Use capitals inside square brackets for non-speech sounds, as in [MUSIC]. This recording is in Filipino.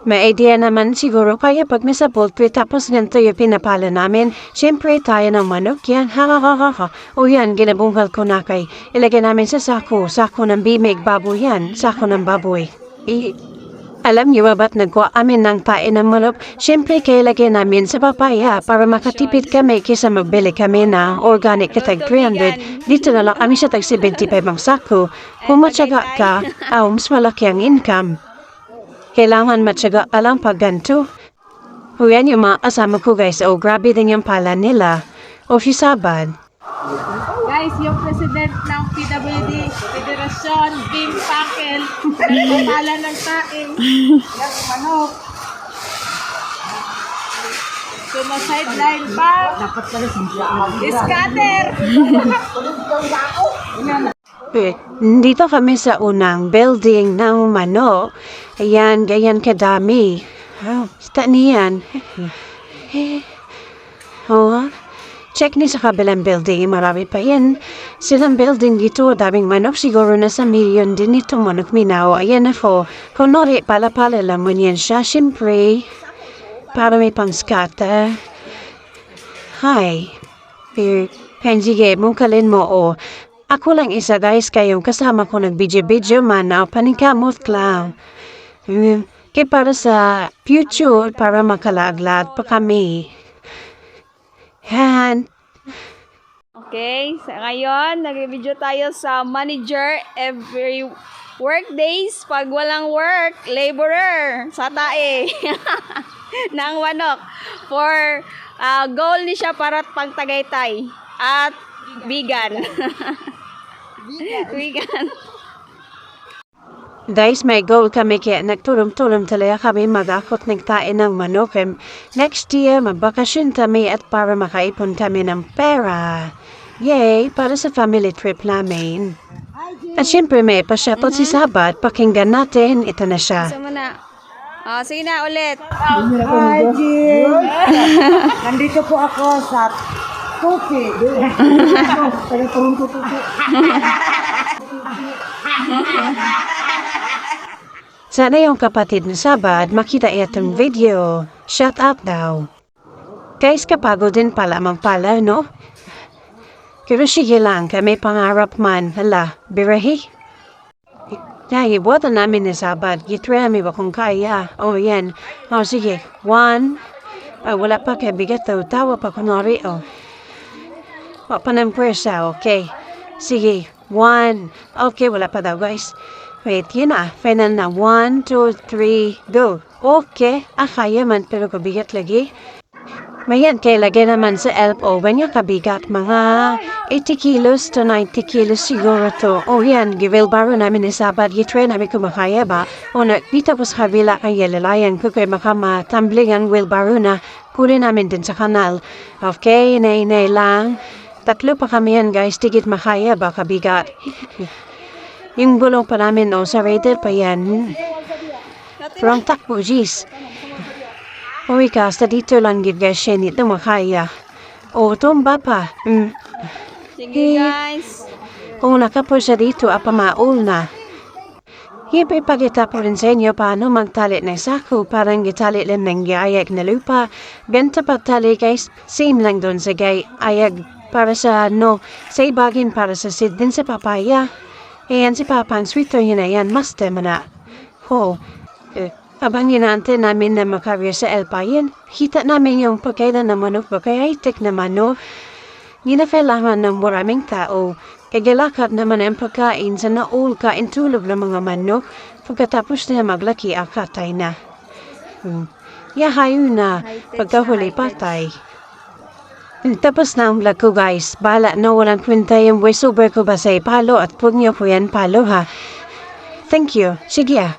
May idea naman siguro kaya pag nasa poultry tapos ganito yung pinapala namin. Siyempre tayo ng manok yan. Ha ha ha ha ha. O yan, ginabungkal ko na kay. Ilagay namin sa sako. Sako ng bimig baboy yan. Sako ng baboy. I alam niyo ba ba't nagkuha amin ng tae ng manok? Siyempre kailagay namin sa papaya para makatipid kami kaysa magbili kami na organic na tag 300. Dito na lang kami sa tag 75 ang sako. Kung matyaga ka, [LAUGHS] aw, mas malaki ang income. Kailangan matyaga ka lang pag ganito. O yan yung mga kasama ko guys. O grabe din yung pala nila. O si Sabad. Guys, yung president ng PWD, Federasyon, Bing Pakel, nagpapala ng taing, yung manok. Sumasideline pa. Dapat pala Scatter. [LAUGHS] Eh, Dito kami sa unang building ng manok. Ayan, ganyan kadami. Oh, sta niyan. [LAUGHS] Oh, check ni sa kabilang building. Marami pa yan. Silang building dito, daming manok. Siguro na sa milyon din itong manok minaw. Ayan ako. Kunwari, pala-pala lang mo yan siya. Siyempre, para may pang scatter. Hi. Pero, sige, mungkalin mo o. Ako lang isa guys kayong kasama ko nag-video-video man na panikamot lang. Mm, Kaya para sa future, para makalaglag pa kami. Yan. Okay, sa ngayon, nag-video tayo sa manager every work days. Pag walang work, laborer sa tae [LAUGHS] ng manok. For ah, goal ni siya para pang Tagaytay at vegan. vegan. [LAUGHS] Guys, may goal kami kaya nagtulong-tulong talaga kami mag-akot ng tae ng manok. Em, Next year, magbakasyon kami at para makaipon kami ng pera. Yay! Para sa family trip namin. At syempre may pasyapot si Sabat. Pakinggan natin. Ito na siya. Sa muna. Oh, sige na ulit. Hi, Jim. [LAUGHS] Nandito po ako sa Tupi. Taga-Toronto po po. Sana yung kapatid ni Sabad makita itong video. Shout out daw. Guys, kapagod din pala pala, no? Pero sige lang, kami pangarap man. Hala, birahi. Dahil iwata namin ni Sabad. Gitry namin ba kung kaya? Oh, yan. O, sige. One. Ah, wala pa kay bigat daw. Tawa pa kunwari, o. Wa pa ng pwersa, okay. Sige. One. Okay, wala pa daw, guys. Wait, yun na. Final na. One, two, three, go. Okay. Ah, man, pero kabigat lagi. Mayan, kay lagay naman sa elbow. When yung kabigat, mga 80 kilos to 90 kilos siguro to. O yan, giwilbaro namin ni Sabad. Gitry namin kung makaya ba. O na, dito po sa kabila kay yalalayan ko kay makamatambling ang wheelbarrow na kunin namin din sa kanal. Okay, inay-inay lang. Tatlo pa kami yan guys, tigit makaya ba kabigat. Yung bulong pa namin, oh, sa radar pa yan. Wrong takbo, jeez. Uy, kasta dito lang gid guys siya nito makaya. O, tumba pa. Mm. Sige guys. Kung nakapo siya dito, apa maul na. Hiyempre pagkita po rin sa inyo paano magtalit ng sako parang gitalit lang ng gayag na lupa. Ganta pagtali guys, same lang doon sa gay ayag para sa no, sa ibagin para sa sid din sa papaya. Ayan si Papa ang sweeter yun na yan, mas tema na. Ho, eh, abang ginante namin na makarya sa Elpayan, kita namin yung pagkailan ng manok ba kaya itik naman no. Ginakailangan ng maraming tao. Kagalakat naman ang pagkain sa naul kain tulog ng mga manok. Pagkatapos na maglaki akatay na. Hmm. Yahayo na pagkahuli patay. Tapos na ang vlog ko guys. Bala na walang kwenta yung voiceover ko ba sa palo at pug niyo po yan palo ha. Thank you. Sige ah.